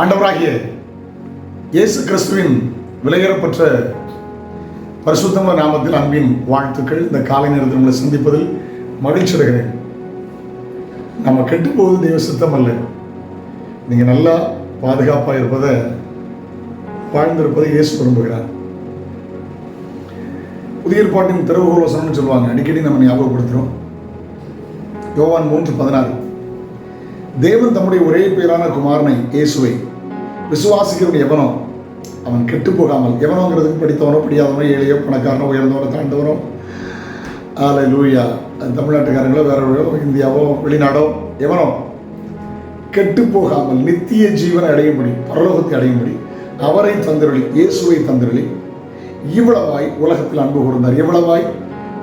ஆண்டவராகிய இயேசு கிறிஸ்துவின் விலையேறப்பற்ற பரிசுத்தம நாமத்தில் அன்பின் வாழ்த்துக்கள். இந்த காலை நேரத்தில் உங்களை சந்திப்பதில் மகிழ்ச்சி அடைகிறேன். நம்ம கெட்டு போவது தெய்வ சித்தம் அல்ல. நீங்கள் நல்லா பாதுகாப்பாக இருப்பதை வாழ்ந்திருப்பதை இயேசு விரும்புகிறார். புதிய ஏற்பாட்டின் திறவுகோல் வசனம்னு சொல்லுவாங்க. அடிக்கடி நம்ம ஞாபகப்படுத்துகிறோம் யோவான் மூன்று பதினாறு. தேவன் தம்முடைய ஒரே பேரான குமாரனை இயேசுவை விசுவாசிக்கிறவன் எவனோ அவன் கெட்டு போகாமல் எவனோங்கிறதுக்கு படித்தவனோ படியாதவனோ ஏழையோ பணக்காரனோ உயர்ந்தவனோ தாண்டவனோ ஆலை லூயா தமிழ்நாட்டுக்காரங்களோ வேற இந்தியாவோ வெளிநாடோ எவனோ. கெட்டு போகாமல் நித்திய ஜீவனை அடையும்படி பரலோகத்தை அடையும்படி அவரை தந்திரளி இயேசுவை தந்திரளி இவ்வளவாய் உலகத்தில் அன்பு கூர்ந்தார். இவ்வளவாய்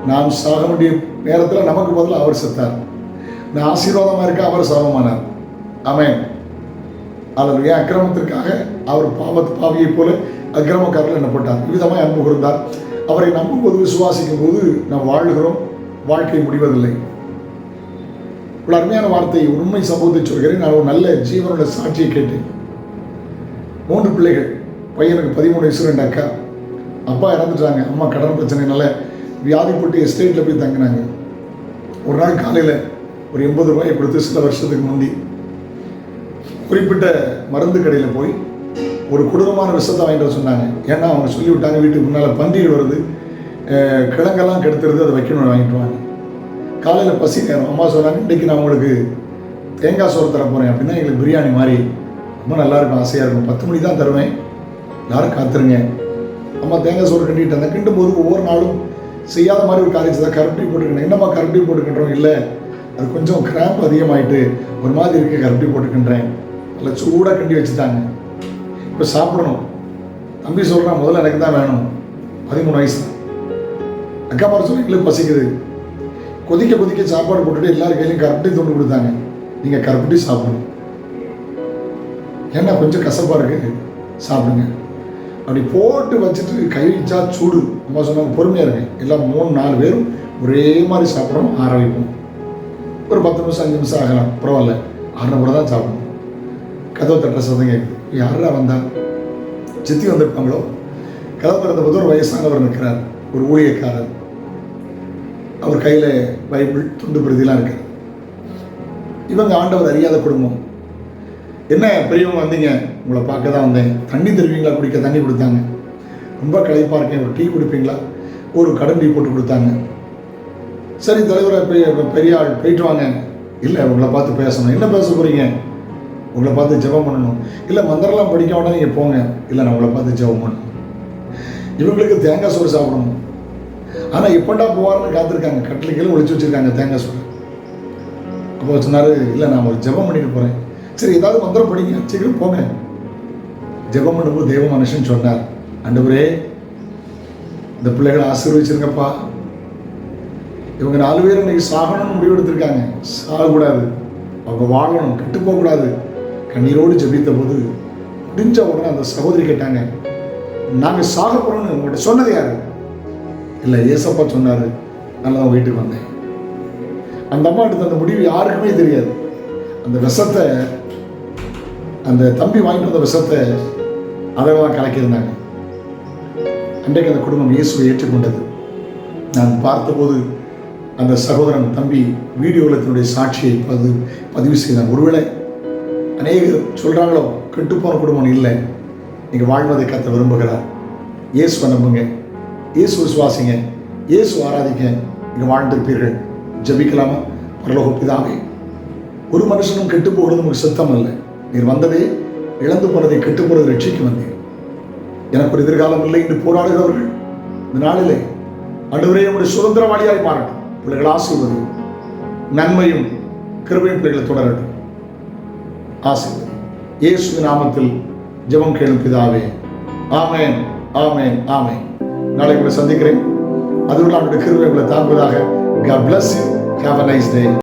நாம் சாக வேண்டிய நேரத்தில் நமக்கு பதில் அவர் செத்தார். நான் ஆசீர்வாதமாக இருக்க அவர் சாபமானார். ஆமென். அல்லது ஏன் அக்கிரமத்திற்காக அவர் பாவத் பாவியைப் போல அக்கிரமக்காரர்கள் எண்ணப்பட்டார் விதமாக அன்பு கூர்ந்தார். அவரை நம்பும்போது விசுவாசிக்கும் போது நாம் வாழ்கிறோம். வாழ்க்கை முடிவதில்லை. ஒரு அருமையான வார்த்தை உண்மை சம்பவத்தை சொல்கிறேன். நான் ஒரு நல்ல ஜீவனோட சாட்சியை கேட்டேன். மூன்று பிள்ளைகள். பையனுக்கு பதிமூணு வயசு ரெண்டு அக்கா. அப்பா இறந்துட்டாங்க. அம்மா கடன் பிரச்சனைனால வியாதிப்பட்டு எஸ்டேட்டில் போய் தங்கினாங்க. ஒரு நாள் காலையில் ஒரு எண்பது ரூபாயை கொடுத்து சில வருஷத்துக்கு முந்தி குறிப்பிட்ட மருந்து கடையில் போய் ஒரு கொடூரமான விஷத்தை வாங்கிட்டு வர சொன்னாங்க. ஏன்னா அவங்க சொல்லி விட்டாங்க வீட்டுக்கு முன்னால் பன்றிகள் வருது. கிழங்கெல்லாம் கெடுத்துருது அதை வைக்கணும்னு வாங்கிட்டு வாங்க. காலையில் பசி நேரம். அம்மா சொன்னாங்க இன்றைக்கி நான் உங்களுக்கு தேங்காய் சோறு தர போகிறேன் அப்படின்னா எங்களுக்கு பிரியாணி மாதிரி ரொம்ப நல்லாயிருக்கும் ஆசையாக இருக்கும். பத்து மணி தான் தருவேன். யாரும் காத்துருங்க. அம்மா தேங்காய் சோறு கட்டிட்டு இருந்தேன் கிண்டும் போது ஒவ்வொரு நாளும் செய்யாத மாதிரி ஒரு காரியத்தை தான் கரண்டி போட்டுக்கிட்டேன். என்னம்மா கரண்டி போட்டுக்கின்றோம்? இல்லை. அது கொஞ்சம் கிராம்ப் அதிகமாயிட்டு ஒரு மாதிரி இருக்க கரண்டி போட்டுக்கின்றேன் நல்லா சூடாக கண்டி வச்சுட்டாங்க. இப்போ சாப்பிடணும். தம்பி சொல்கிறான் முதல்ல எனக்கு தான் வேணும். பதிமூணு வயசு. அக்கா மாதிரி சொல்லி எங்களுக்கு பசிக்குது. கொதிக்க கொதிக்க சாப்பாடு போட்டுட்டு எல்லார் கையிலையும் கரண்டி துண்டு கொடுத்தாங்க. நீங்கள் கரண்டி சாப்பிடணும். ஏன்னா கொஞ்சம் கசப்பாக இருக்கு. சாப்பிடுங்க. அப்படி போட்டு வச்சுட்டு கை வச்சா சூடு. அம்மா சொன்னாங்க பொறுமையாக இருங்க. எல்லாம் மூணு நாலு பேரும் ஒரே மாதிரி சாப்பிடணும் ஆரம்பிப்போம். ஒரு பத்து நிமிஷம் அஞ்சு நிமிஷம் ஆகலாம். பரவாயில்ல. ஆறரை கூட தான் சாப்பிடணும். கதவு தட்டுற சதம் கேட்குது. யாரா வந்தா சித்தி வந்திருப்பாங்களோ? கதவு திறந்த போது ஒரு வயசானவர் நிற்கிறார். ஒரு ஊழியக்காரர். அவர் கையில் பைபிள் துண்டு பிரதிலாம் இருக்கார் இவங்க ஆண்டவர் அறியாத குடும்பம். என்ன பெரியவங்க வந்தீங்க? உங்களை பார்க்க தான் வந்தேன். தண்ணி தருவீங்களா? குடிக்க தண்ணி கொடுத்தாங்க. ரொம்ப களைப்பாக இருக்கேன். ஒரு டீ குடிப்பீங்களா? ஒரு கடன் டீ போட்டு கொடுத்தாங்க. சரி தலைவரை பெரிய பெரிய ஆள் போயிட்டு வாங்க. இல்லை உங்களை பார்த்து பேசணும். என்ன பேச போகிறீங்க உங்களை பார்த்து ஜெபம் பண்ணணும். இல்லை மந்திரம்லாம் படிக்க வேண்டாம் நீங்கள் போங்க. இல்லை நான் உங்களை பார்த்து ஜெபம் பண்ணணும். இவங்களுக்கு தேங்காய் சோறு சாப்பிடணும். ஆனால் எப்படா போவார்னு காத்திருக்காங்க. கட்டில் கீழே ஒழிச்சு வச்சிருக்காங்க தேங்காய் சோறு. அப்போ சொன்னார் இல்லை நான் ஒரு ஜெபம் பண்ணிட்டு போகிறேன் சரி ஏதாவது மந்திரம் படிங்க. சீக்கிரம் போங்க. ஜெபம் பண்ணும்போது தெய்வ மனுஷன் சொன்னார் ஆண்டவரே இந்த பிள்ளைகளை ஆசீர்வச்சிருங்கப்பா இவங்க நாலு பேர் இன்னைக்கு சாகணும்னு முடிவெடுத்திருக்காங்க. சாகக்கூடாது. அவங்க வாழணும் கெட்டு போகக்கூடாது. கண்ணீரோடு ஜபித்த போது முடிஞ்ச உடனே அந்த சகோதரி கேட்டாங்க நாங்கள் சாக போகிறோம்னு உங்கள்கிட்ட சொன்னது யாரு? இல்லை ஏசப்பா சொன்னார். நல்லா தான் வீட்டுக்கு வந்தேன். அந்த அம்மா எடுத்த அந்த முடிவு யாருக்குமே தெரியாது. அந்த விஷத்தை அந்த தம்பி வாங்கிட்டு வந்த விஷத்தை அதெல்லாம் தான் கலக்கியிருந்தாங்க. அன்றைக்கு அந்த குடும்பம் இயேசுவை ஏற்றுக்கொண்டது. நான் பார்த்தபோது அந்த சகோதரன் தம்பி வீடியோவில் தன்னுடைய சாட்சியை பது பதிவு செய்தான் ஒருவேளை அநேகர் சொல்கிறாங்களோ கெட்டுப்போன குடும்பம் இல்லை. நீங்கள் வாழ்வதை கத்த விரும்புகிறார். இயேசுவை நம்புங்க. இயேசு விசுவாசிங்க. இயேசு ஆராதிங்க. நீங்கள் வாழ்ந்திருப்பீர்கள். ஜபிக்கலாமா? பரலோக பிதாவே ஒரு மனுஷனும் கெட்டு போகிறது உங்களுக்கு சுத்தம் இல்லை நீர் வந்ததே இழந்து போனதை கெட்டு போகிறது ரட்சிக்கு வந்தீர். எனக்கு ஒரு எதிர்காலம் இல்லை என்று போராடுகிறவர்கள் இந்த நாளிலே அடுவரே உங்களுடைய சுதந்திரவாளியாய் மாறட்டும். பிள்ளைகள் ஆசீர்வதி நன்மையும் கிருபையும் பிள்ளைகளை தொடரட்டும். ஆசீர்வதி இயேசு நாமத்தில் ஜெபம் கேளும் பிதாவே. ஆமேன் ஆமேன் ஆமேன். நாளை உங்களை சந்திக்கிறேன். அதுவும் அவருடைய கிருபை உங்களை தாங்குவதாக. God bless you. Have a nice day.